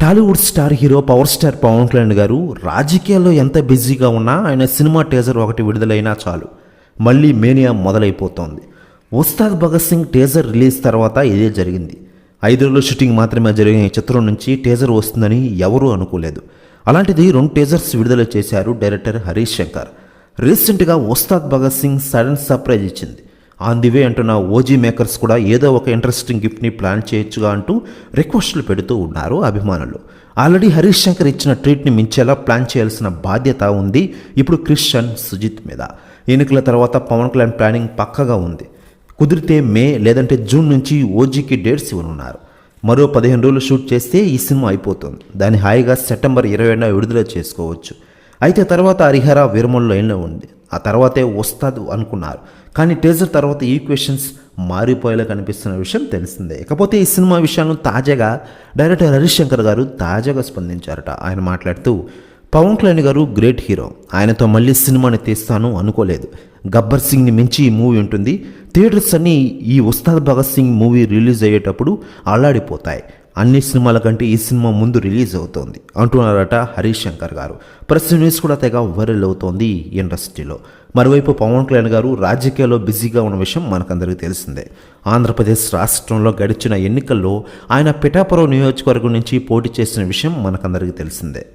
Tollywood star hero power star Pawan Kalyan garu రాజకీయాల్లో ఎంత బిజీగా ఉన్నా ఆయన సినిమా టేజర్ ఒకటి విడుదలైనా చాలు. మళ్ళీ మేనియా మొదలైపోతోంది. ఉస్తాద్ భగత్ సింగ్ టేజర్ రిలీజ్ తర్వాత ఇదే జరిగింది. ఐదు రోజుల షూటింగ్ మాత్రమే జరిగిన ఈ చిత్రం నుంచి టేజర్ వస్తుందని ఎవరూ అనుకోలేదు. అలాంటిది రెండు టేజర్స్ విడుదల చేశారు డైరెక్టర్ హరీష్ శంకర్. రీసెంట్గా ఉస్తాద్ భగత్ సింగ్ సడన్ సర్ప్రైజ్ ఇచ్చింది. ఆన్ ది వే అంటున్న ఓజీ మేకర్స్ కూడా ఏదో ఒక ఇంట్రెస్టింగ్ గిఫ్ట్ని ప్లాన్ చేయొచ్చుగా అంటూ రిక్వెస్ట్లు పెడుతూ ఉన్నారు అభిమానులు. ఆల్రెడీ హరీష్ శంకర్ ఇచ్చిన ట్రీట్ని మించేలా ప్లాన్ చేయాల్సిన బాధ్యత ఉంది. ఇప్పుడు క్రిస్టియన్ సుజిత్ మీద. ఎన్నికల తర్వాత పవన్ కళ్యాణ్ ప్లానింగ్ పక్కగా ఉంది. కుదిరితే మే లేదంటే జూన్ నుంచి ఓజీకి డేట్స్ ఇవ్వనున్నారు. మరో పదిహేను రోజులు షూట్ చేస్తే ఈ సినిమా అయిపోతుంది. దాన్ని హాయిగా సెప్టెంబర్ ఇరవై విడుదల చేసుకోవచ్చు. అయితే తర్వాత హరిహర విరమణ లైన్లో ఉంది. ఆ తర్వాతే వస్తుంది అనుకున్నారు. కానీ టీజర్ తర్వాత ఈక్వేషన్స్ మారిపోయేలా కనిపిస్తున్న విషయం తెలిసిందే. ఇకపోతే ఈ సినిమా విషయాలను తాజాగా డైరెక్టర్ హరిశంకర్ శంకర్ గారు తాజాగా స్పందించారట. ఆయన మాట్లాడుతూ పవన్ కళ్యాణ్ గారు గ్రేట్ హీరో. ఆయనతో మళ్ళీ సినిమాని తీస్తాను అనుకోలేదు. గబ్బర్ సింగ్ని మించి ఈ మూవీ ఉంటుంది. థియేటర్స్ అన్నీ ఈ ఉస్తాద్ భగత్ సింగ్ మూవీ రిలీజ్ అయ్యేటప్పుడు అల్లాడిపోతాయి. అన్ని సినిమాల కంటే ఈ సినిమా ముందు రిలీజ్ అవుతోంది అంటున్నారట హరీష్ శంకర్ గారు. ప్రెస్ న్యూస్ కూడా తెగ వైరల్ అవుతోంది ఇండస్ట్రీలో. మరోవైపు పవన్ కళ్యాణ్ గారు రాజకీయాల్లో బిజీగా ఉన్న విషయం మనకందరికీ తెలిసిందే. ఆంధ్రప్రదేశ్ రాష్ట్రంలో గడిచిన ఎన్నికల్లో ఆయన పిఠాపురం నియోజకవర్గం నుంచి పోటీ చేసిన విషయం మనకందరికీ తెలిసిందే.